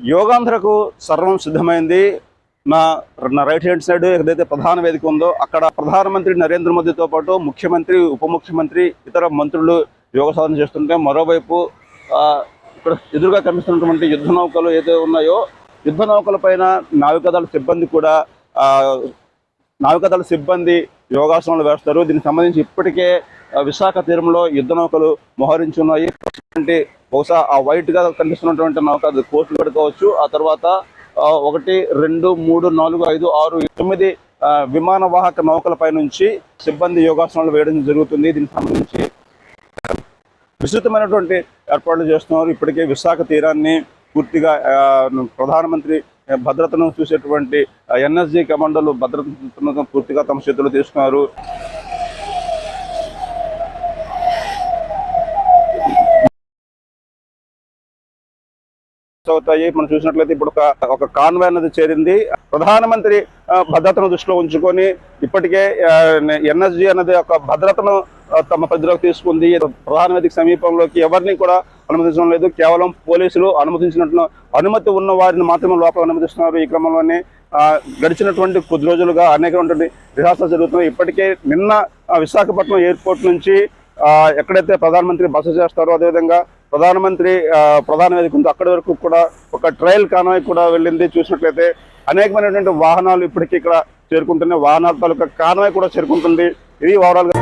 యోగాంధ్రకు సర్వం సిద్ధమైంది. నా నా రైట్ హ్యాండ్ సైడ్ ఏదైతే ప్రధాన వేదిక ఉందో అక్కడ ప్రధానమంత్రి నరేంద్ర మోదీతో పాటు ముఖ్యమంత్రి ఉప ముఖ్యమంత్రి ఇతర మంత్రులు యోగ సాధన చేస్తుంటే మరోవైపు ఇక్కడ ఎదురుగా కనిపిస్తున్నటువంటి యుద్ధ నౌకలు ఏదైతే ఉన్నాయో యుద్ధ నౌకల పైన నావికాదళ సిబ్బంది కూడా నావికాదళ సిబ్బంది యోగాసనాలు వేస్తారు. దీనికి సంబంధించి ఇప్పటికే విశాఖ తీరంలో యుద్ధ నౌకలు మోహరించి ఉన్నాయి. బహుశా ఆ వైట్గా కనిపిస్తున్నటువంటి నౌక అది కోస్ట్ గార్డ్ కావచ్చు ఆ తర్వాత ఒకటి రెండు మూడు నాలుగు ఐదు ఆరు తొమ్మిది విమాన వాహక నౌకల పై నుంచి సిబ్బంది యోగాసనాలు వేయడం జరుగుతుంది. దీనికి సంబంధించి విస్తృతమైనటువంటి ఏర్పాట్లు చేస్తున్నారు. ఇప్పటికే విశాఖ తీరాన్ని పూర్తిగా ప్రధానమంత్రి భద్రతను చూసేటువంటి ఎన్ఎస్జీ కమాండోలు భద్రతను పూర్తిగా తమ చేతిలో తీసుకున్నారు. అవుతాయి. మనం చూసినట్లయితే ఇప్పుడు ఒక ఒక కాన్వే అనేది చేరింది. ప్రధానమంత్రి భద్రతను దృష్టిలో ఉంచుకొని ఇప్పటికే ఎన్ఎస్జి అనేది ఒక భద్రతను తమ పరిధిలోకి తీసుకుంది. ప్రధాన సమీపంలోకి ఎవరిని కూడా అనుమతించడం లేదు. కేవలం పోలీసులు అనుమతించినట్లు అనుమతి ఉన్న వారిని మాత్రమే లోపల అనుమతిస్తున్నారు ఈ క్రమంలోనే. గడిచినటువంటి కొద్ది రోజులుగా అనేకటువంటి రిహార్సల్ జరుగుతున్నాయి. ఇప్పటికే నిన్న విశాఖపట్నం ఎయిర్పోర్ట్ నుంచి ఎక్కడైతే ప్రధానమంత్రి బస చేస్తారో అదేవిధంగా ప్రధానమంత్రి ఆ, ప్రధాన వేదిక ఉందో. అక్కడి వరకు కూడా ఒక ట్రయల్ కాన్వాయ్ కూడా వెళ్ళింది. చూసినట్లయితే అనేకమైనటువంటి వాహనాలు ఇప్పటికీ ఇక్కడ చేరుకుంటున్నాయి. వాహనాల తాలూకా కాన్వాయ్ కూడా చేరుకుంటుంది. ఇది ఓవరాల్గా